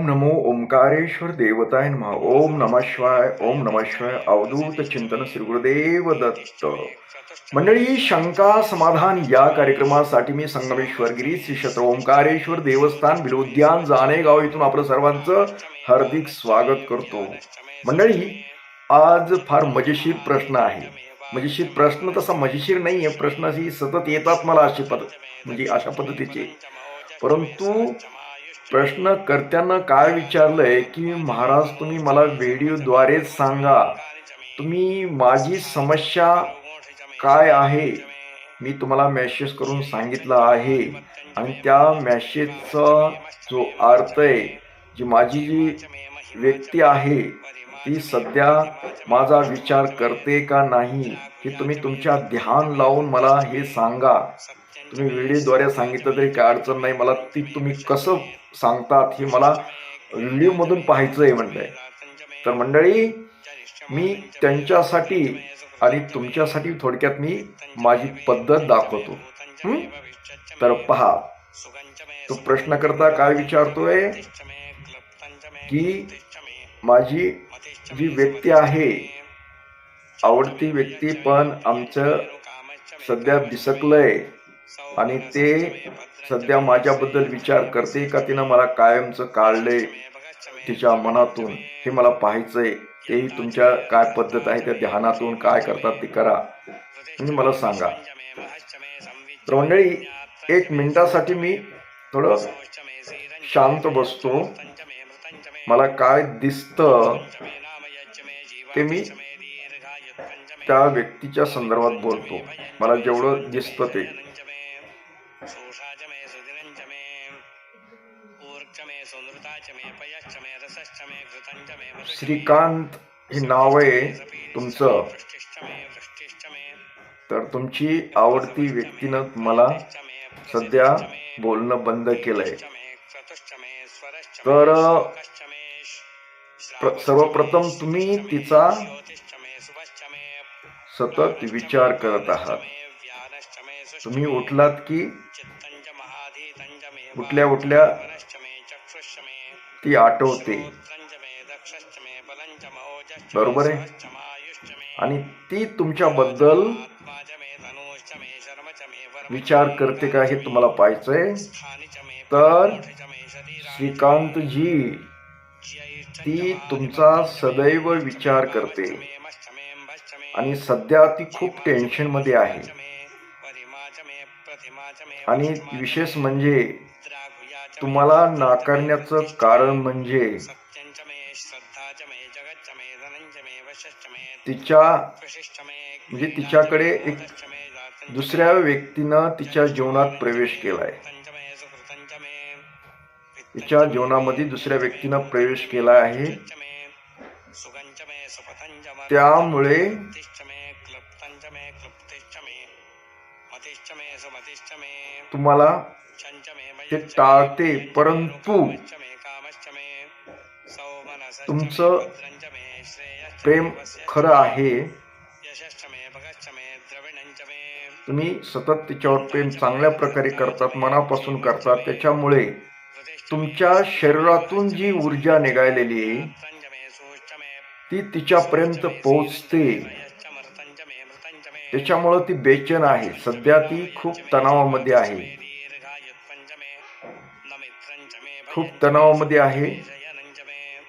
ओम नमो ओंकारेश्वर देवताय महा ओम नमः शिवाय ओम नमः शिवाय अवधूत चिंतन श्री गुरुदेव दत्त। मंडळी शंका समाधान या कार्यक्रमासाठी मी संगमेश्वर गिरी श्री क्षेत्र ओंकारेश्वर देवस्थान बिलोद्यान जाणे गाव इथून आपलं सर्वांचं हार्दिक स्वागत करतो. मंडळी आज फार मजेशीर प्रश्न आहे. मजेशीर प्रश्न तसा मजेशीर नाही आहे प्रश्न सतत येतात मला अशी पद म्हणजे अशा पद्धतीचे. परंतु प्रश्नकर्त्यांना काय विचारलंय की महाराज तुम्ही मला व्हिडिओद्वारेच सांगा तुम्ही माझी समस्या काय आहे? मी तुम्हाला मेसेज करून सांगितलं आहे आणि त्या मेसेजचा जो अर्थ आहे जी माझी जी व्यक्ती आहे ती सध्या माझा विचार करते का नाही हे तुम्ही तुमच्या ध्यान लावून मला हे सांगा. तुम्ही व्हिडिओद्वारे सांगितलं तरी काय अडचण नाही. मला ती तुम्ही कसं सांगतात हे मला व्हिडिओमधून पाहायचं आहे म्हणलंय. तर मंडळी मी त्यांच्यासाठी आणि तुमच्यासाठी थोडक्यात मी माझी पद्धत दाखवतो. तर पहा तो प्रश्नकर्ता काय विचारतोय? की माझी जी व्यक्ती आहे आवडती व्यक्ती पण आमचं सध्या बिसकलंय आणि ते सध्या माझ्याबद्दल विचार करते का तिनं मला कायमचं काढले तिच्या मनातून? हे मला पाहायचंय. तेही तुमच्या काय पद्धत आहे त्या ध्यानातून काय करतात ते करा. म्हणजे मला सांगा. तर मंडळी एक मिनिटासाठी मी थोडं शांत बसतो. मला काय दिसतं ते मी त्या व्यक्तीच्या संदर्भात बोलतो. मला जेवढं दिसतं ते. श्रीकांत हे नाव आहे तुमचं. तर तुमची आवडती व्यक्तीनं मला सध्या बोलणं बंद केलंय. तर प्र- सर्वप्रथम तुम्ही तिचा सतत विचार करत आहात. तुम्ही उठलात की उठल्या उठल्या ती आठवते. बरोबर आहे. आणि ती तुमच्याबद्दल विचार करते का हे तुम्हाला पाहायचंय? तर श्रीकांतजी ती तुमचा सदैव विचार करते. आणि सध्या ती खूप टेन्शनमध्ये आहे आणि विशेष म्हणजे तुम्हाला नाकारण्याचं कारण म्हणजे तिच्या म्हणजे तिच्याकडे एक दुसऱ्या व्यक्तीनं तिच्या जीवनात प्रवेश केलाय. तिच्या जीवनामध्ये दुसऱ्या व्यक्तीनं प्रवेश केला आहे. त्यामुळे तुम्हाला ते टाळते परंतु तुमचं प्रेम खरं आहे. तुम्ही सतत तिच्यावर प्रेम चांगल्या प्रकारे करतात मनापासून करतात. त्याच्यामुळे तुमच्या शरीरातून जी ऊर्जा निघालेली आहे ती तिच्यापर्यंत पोहोचते. त्याच्यामुळं ती बेचैन आहे. सध्या ती खूप तणावामध्ये आहे. खूप तणावामध्ये आहे.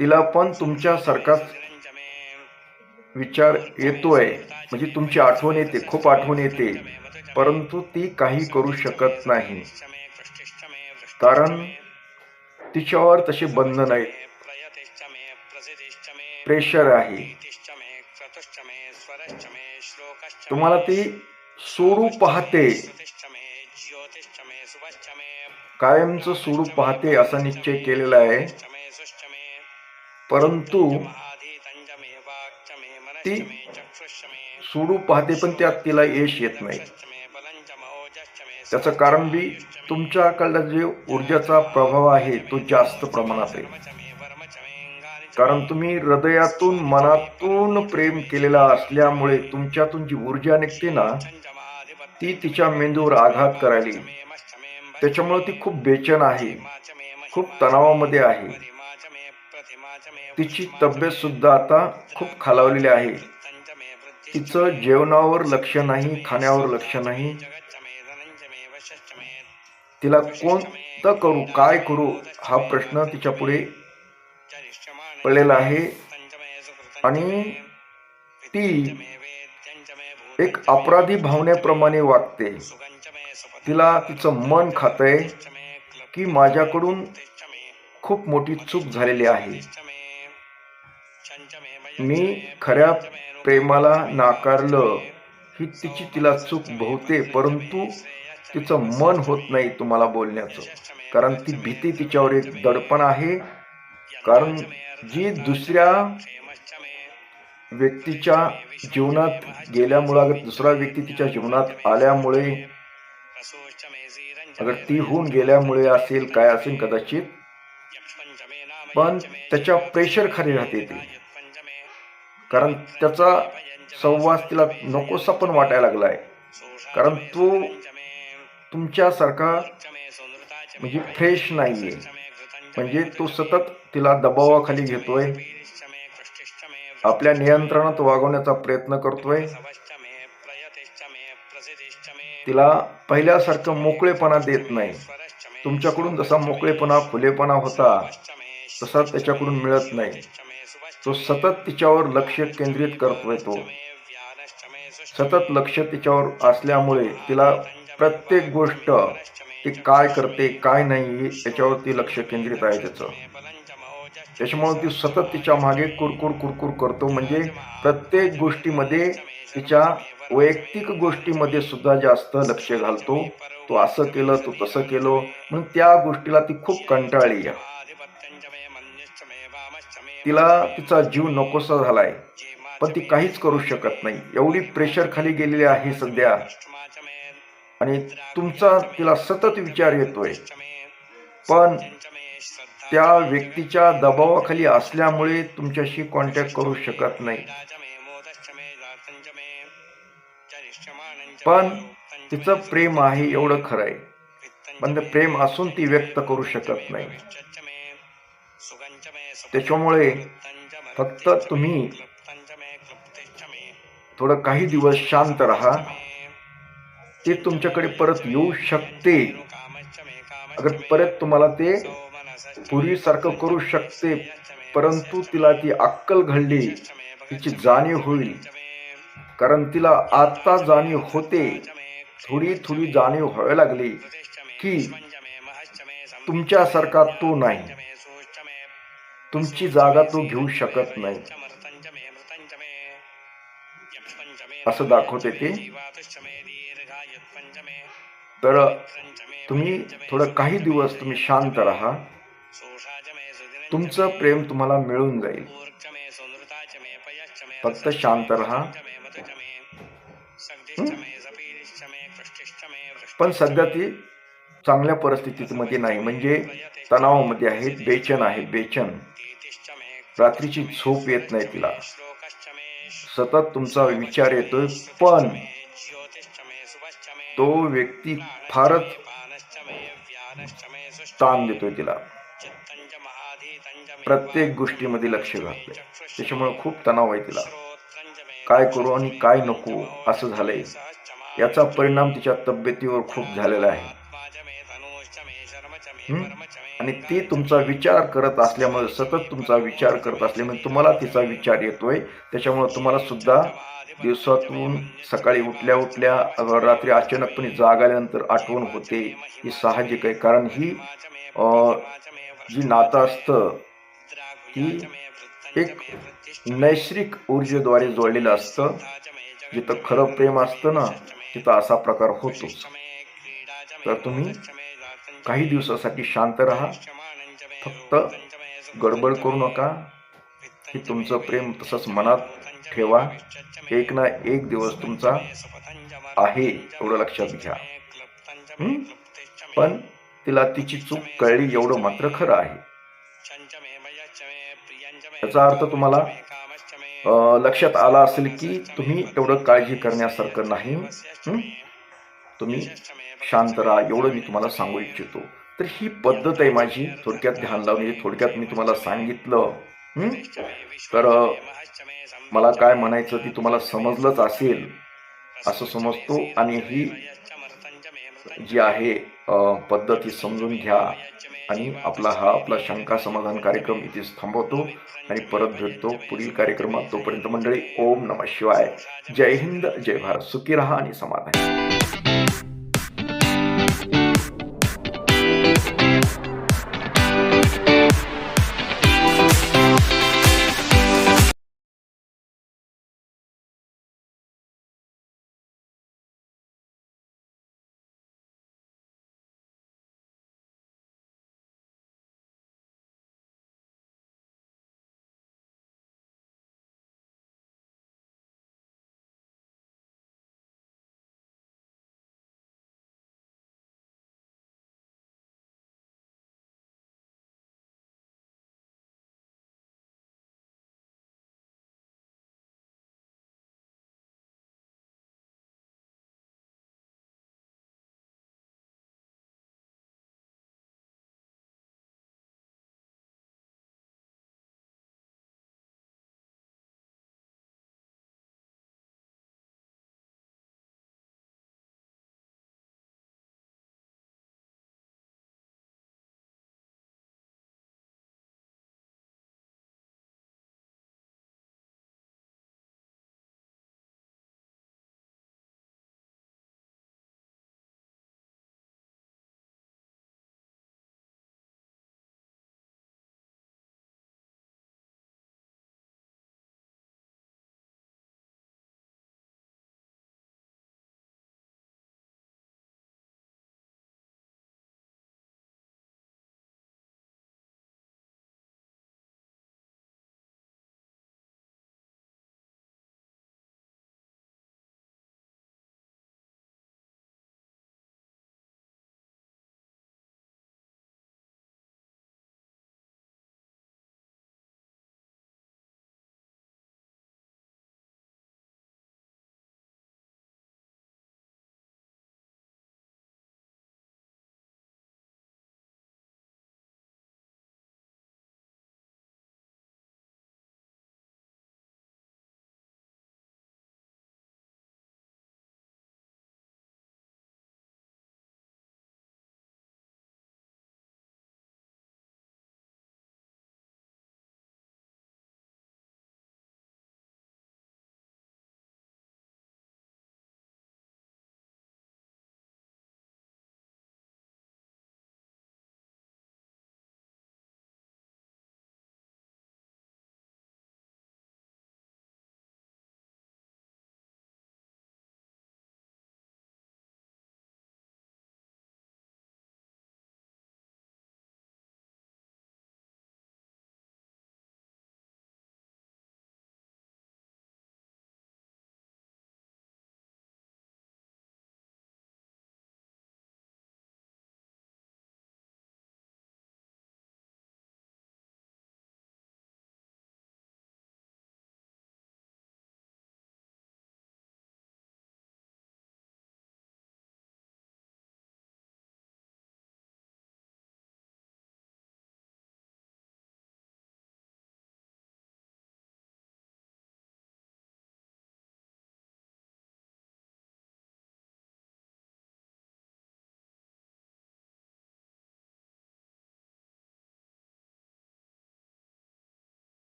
तिला पण तुमच्यासारखाच विचार येतोय. म्हणजे तुमची आठवण येते. खूप आठवण येते. परंतु ती काही करू शकत नाही. कारण तिच्यावर तसे बंधन आहेत. प्रेशर आहे. तुम्हाला ती सोडू पाहते. कायमचं सोडू पाहते असा निश्चय केलेला आहे. परंतु ती सोडू पाहते पण त्यात तिला यश येत नाही. त्याचं कारण बी तुमच्याकडला जे ऊर्जाचा प्रभाव आहे तो जास्त प्रमाणात आहे. कारण तुम्ही हृदयातून मनातून प्रेम केलेला असल्यामुळे तुमच्यातून जी ऊर्जा निघते ना ती तिच्या मेंदूवर आघात करायली. त्याच्यामुळे ती खूप बेचन आहे. खूप तणावामध्ये आहे. तिची तब्येत सुद्धा आता खूप खालावलेली आहे. तिचं जेवणावर लक्ष नाही खाण्यावर लक्ष नाही. तिला कोणतं करू काय करू हा प्रश्न तिच्या पुढे पडलेला आहे. आणि ती एक अपराधी भावनेप्रमाणे वागते. तिला तिचं मन खातंय की माझ्याकडून खूप मोठी चूक झालेली आहे. मी खऱ्या प्रेमाला नाकारलं ही तिची तिला चूक बहुते परंतु तिचं मन होत नाही तुम्हाला बोलण्याचं. कारण ती भीती तिच्यावर एक दडपण आहे. कारण जी दुसऱ्या व्यक्तीच्या जीवनात गेल्यामुळे अगर दुसरा व्यक्ती तिच्या जीवनात आल्यामुळे अगर ती होऊन गेल्यामुळे असेल काय असेल कदाचित पण त्याच्या प्रेशर खाली राहते ती. कारण त्याचा संवाद तिला नकोसा पण वाटायला लागलाय. कारण तो तुमच्यासारखा म्हणजे फ्रेश नाहीये. म्हणजे तो सतत तिला दबावाखाली घेतोय. आपल्या नियंत्रणात वागवण्याचा प्रयत्न करतोय. तिला पहिल्यासारखं मोकळेपणा देत नाही. तुमच्याकडून जसा मोकळेपणा खुलेपणा होता तसा त्याच्याकडून मिळत नाही. तो सतत तिच्यावर लक्ष केंद्रित करतोय तो सतत लक्ष तिच्यावर असल्यामुळे तिला प्रत्येक गोष्ट ती काय करते काय नाही याच्यावरती लक्ष केंद्रित आहे त्याचं. त्याच्यामुळे ती सतत तिच्यामागे कुरकुर कुरकुर करतो. म्हणजे प्रत्येक गोष्टीमध्ये तिच्या वैयक्तिक गोष्टीमध्ये सुद्धा जास्त लक्ष घालतो. तो असं केलं तो तसं केलं. म्हणून त्या गोष्टीला ती खूप कंटाळली तिला तिचा जीव नकोसा झालाय. पण ती काहीच करू शकत नाही. एवढी प्रेशर खाली गेलेली आहे सध्या. आणि तुमचा तिला सतत विचार येतोय. पण त्या व्यक्तीच्या दबावाखाली असल्यामुळे तुमच्याशी कॉन्टॅक्ट करू शकत नाही. पण तिचं प्रेम आहे एवढं खरं आहे पण ते प्रेम असून ती व्यक्त करू शकत नाही. त्याच्यामुळे फक्त तुम्ही थोडं काही दिवस शांत राहा. ते तुमच्याकडे परत येऊ शकते. अगर परत तुम्हाला ते पूर्वीसारखं करू शकते परंतु तिला ती अक्कल घडली तिची जाणीव होईल. कारण तिला आता जाणीव होते थोडी थोडी जाणीव व्हायला लागली की तुमच्यासारखा तो नाही. तुमची जागा तो घेऊ शकत नाही. असं दाखवते ते. तर तुम्ही थोडं काही दिवस तुम्ही शांत राहा. तुमचं प्रेम तुम्हाला मिळून जाईल. फक्त शांत राहा. पण सध्या ती चांगल्या परिस्थितीमध्ये नाही. म्हणजे तणावामध्ये आहे बेचन आहे बेचन. रात्रीची झोप येत नाही तिला. सतत तुमचा विचार येतोय पण तो व्यक्ती फारच ताण देतोय तिला. प्रत्येक गोष्टीमध्ये लक्ष घालतोय त्याच्यामुळे खूप तणाव आहे तिला. काय करू आणि काय नको असं झालंय. याचा परिणाम तिच्या तब्येतीवर खूप झालेला आहे. आणि ती तुमचा विचार करत असल्यामुळे सतत तुमचा विचार करत असल्यामुळे तुम्हाला तिचा विचार येतोय. त्याच्यामुळे तुम्हाला सुद्धा दिवसातून सकाळी उठल्या उठल्या रात्री अचानकपणे जाग आल्यानंतर आठवण होते. ही साहजिक आहे. कारण ही जी नातं असतं ही एक नैसर्गिक ऊर्जेद्वारे जोडलेलं असतं जिथं खरं प्रेम असतं ना तिथं असा प्रकार होतोच तर तुम्ही काही दिवसासाठी शांत राहा. फक्त गडबड करू नका. की तुमचं प्रेम तसंच मनात ठेवा. एक ना एक दिवस तुमचा आहे एवढं लक्षात घ्या. पण तिला तिची चूक कळली एवढं मात्र खरं आहे. याचा अर्थ तुम्हाला लक्षात आला असेल की तुम्ही एवढं काळजी करण्यासारखं नाही तुम्ही शांत राहा एवढं मी तुम्हाला सांगू इच्छितो. तर ही पद्धत आहे माझी थोडक्यात ध्यान लावणे थोडक्यात मी तुम्हाला सांगितलं? तर मला काय म्हणायचं ती तुम्हाला समजलंच असेल असं समजतो. आणि ही जी आहे पद्धत ही समजून घ्या. आणि आपला हा आपला शंका समाधान कार्यक्रम इथेच थांबवतो आणि परत भेटतो पुढील कार्यक्रमात. तोपर्यंत मंडळी ओम नम शिवाय. जय हिंद जय भारत. सुखी रहा आणि समाधान